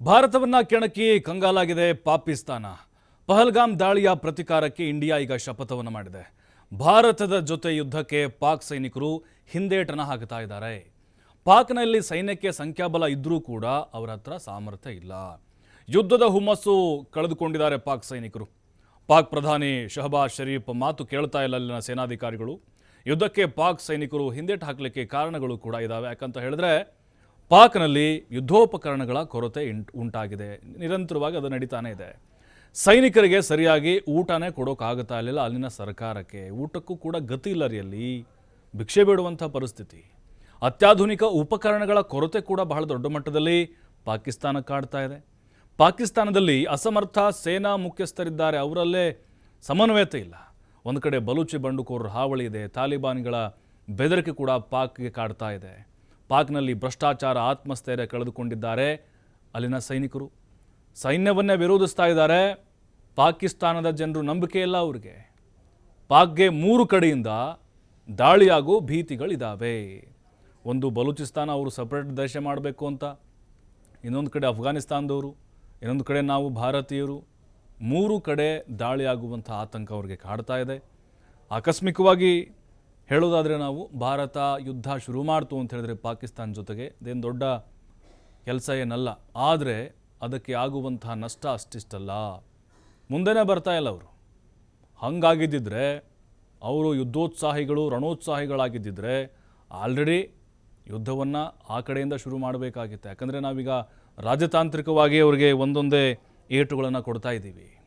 ಭಾರತವನ್ನ ಕೆಣಕಿ ಕಂಗಾಲಾಗಿದೆ ಪಾಕಿಸ್ತಾನ. ಪಹಲ್ಗಾಮ್ ದಾಳಿಯ ಪ್ರತಿಕಾರಕ್ಕೆ ಇಂಡಿಯಾ ಈಗ ಶಪಥವನ್ನು ಮಾಡಿದೆ. ಭಾರತದ ಜೊತೆ ಯುದ್ಧಕ್ಕೆ ಪಾಕ್ ಸೈನಿಕರು ಹಿಂದೇಟನ ಹಾಕ್ತಾ ಇದ್ದಾರೆ. ಪಾಕ್ನಲ್ಲಿ ಸೈನ್ಯಕ್ಕೆ ಸಂಖ್ಯಾಬಲ ಇದ್ರೂ ಕೂಡ ಅವರ ಹತ್ರ ಸಾಮರ್ಥ್ಯ ಇಲ್ಲ. ಯುದ್ಧದ ಹುಮ್ಮಸ್ಸು ಕಳೆದುಕೊಂಡಿದ್ದಾರೆ ಪಾಕ್ ಸೈನಿಕರು. ಪಾಕ್ ಪ್ರಧಾನಿ ಶಹಬಾಜ್ ಶರೀಫ್ ಮಾತು ಕೇಳ್ತಾ ಇಲ್ಲ ಅಲ್ಲಿನ ಸೇನಾಧಿಕಾರಿಗಳು. ಯುದ್ಧಕ್ಕೆ ಪಾಕ್ ಸೈನಿಕರು ಹಿಂದೇಟು ಹಾಕಲಿಕ್ಕೆ ಕಾರಣಗಳು ಕೂಡ ಇದ್ದಾವೆ ಯಾಕಂತ ಹೇಳಿದ್ರೆ ಪಾಕ್ನಲ್ಲಿ ಯುದ್ಧೋಪಕರಣಗಳ ಕೊರತೆ ಉಂಟಾಗಿದೆ. ನಿರಂತರವಾಗಿ ಅದು ನಡೀತಾನೆ ಇದೆ. ಸೈನಿಕರಿಗೆ ಸರಿಯಾಗಿ ಊಟನೇ ಕೊಡೋಕ್ಕಾಗುತ್ತಾ ಇರಲಿಲ್ಲ ಅಲ್ಲಿನ ಸರ್ಕಾರಕ್ಕೆ. ಊಟಕ್ಕೂ ಕೂಡ ಗತಿ ಇಲ್ಲ ರೀ ಅಲ್ಲಿ. ಭಿಕ್ಷೆ ಬೇಡುವಂಥ ಪರಿಸ್ಥಿತಿ. ಅತ್ಯಾಧುನಿಕ ಉಪಕರಣಗಳ ಕೊರತೆ ಕೂಡ ಬಹಳ ದೊಡ್ಡ ಮಟ್ಟದಲ್ಲಿ ಪಾಕಿಸ್ತಾನ ಕಾಡ್ತಾ ಇದೆ. ಪಾಕಿಸ್ತಾನದಲ್ಲಿ ಅಸಮರ್ಥ ಸೇನಾ ಮುಖ್ಯಸ್ಥರಿದ್ದಾರೆ. ಅವರಲ್ಲೇ ಸಮನ್ವಯತೆ ಇಲ್ಲ. ಒಂದು ಕಡೆ ಬಲೂಚಿ ಬಂಡುಕೋರರ ಹಾವಳಿ ಇದೆ. ತಾಲಿಬಾನ್ಗಳ ಬೆದರಿಕೆ ಕೂಡ ಪಾಕ್ಗೆ ಕಾಡ್ತಾ ಇದೆ. ಪಾಕ್ನಲ್ಲಿ ಭ್ರಷ್ಟಾಚಾರ ಆತ್ಮಸ್ಥೈರ್ಯ ಕಳೆದುಕೊಂಡಿದ್ದಾರೆ. ಅಲ್ಲಿನ ಸೈನಿಕರು ಸೈನ್ಯವನ್ನೇ ವಿರೋಧಿಸ್ತಾ ಇದ್ದಾರೆ. ಪಾಕಿಸ್ತಾನದ ಜನರು ನಂಬಿಕೆ ಇಲ್ಲ ಅವ್ರಿಗೆ. ಪಾಕ್ಗೆ ಮೂರು ಕಡೆಯಿಂದ ದಾಳಿಯಾಗೋ ಭೀತಿಗಳಿದ್ದಾವೆ ಒಂದು ಬಲೂಚಿಸ್ತಾನ ಅವರು ಸಪ್ರೇಟ್ ದೇಶ ಮಾಡಬೇಕು ಅಂತ, ಇನ್ನೊಂದು ಕಡೆ ಅಫ್ಘಾನಿಸ್ತಾನದವರು, ಇನ್ನೊಂದು ಕಡೆ ನಾವು ಭಾರತೀಯರು, ಮೂರು ಕಡೆ ದಾಳಿಯಾಗುವಂಥ ಆತಂಕ ಅವ್ರಿಗೆ ಕಾಡ್ತಾ ಇದೆ. ಆಕಸ್ಮಿಕವಾಗಿ ಹೇಳೋದಾದರೆ ನಾವು ಭಾರತ ಯುದ್ಧ ಶುರು ಮಾಡ್ತು ಅಂತ ಹೇಳಿದ್ರೆ ಪಾಕಿಸ್ತಾನ ಜೊತೆಗೆ. ಇದೇನು ದೊಡ್ಡ ಕೆಲಸ ಏನಲ್ಲ. ಆದರೆ ಅದಕ್ಕೆ ಆಗುವಂತಹ ನಷ್ಟ ಅಷ್ಟಿಷ್ಟಲ್ಲ. ಮುಂದೆನೇ ಬರ್ತಾ ಇಲ್ಲ ಅವರು. ಹಂಗಾಗಿದ್ದಿದ್ರೆ, ಅವರು ಯುದ್ಧೋತ್ಸಾಹಿಗಳು, ರಣೋತ್ಸಾಹಿಗಳಾಗಿದ್ದಿದ್ರೆ ಆಲ್ರೆಡಿ ಯುದ್ಧವನ್ನು ಆ ಕಡೆಯಿಂದ ಶುರು ಮಾಡಬೇಕಾಗಿತ್ತು. ಯಾಕಂದರೆ ನಾವೀಗ ರಾಜತಾಂತ್ರಿಕವಾಗಿ ಅವರಿಗೆ ಒಂದೊಂದೇ ಏಟುಗಳನ್ನು ಕೊಡ್ತಾ ಇದ್ದೀವಿ.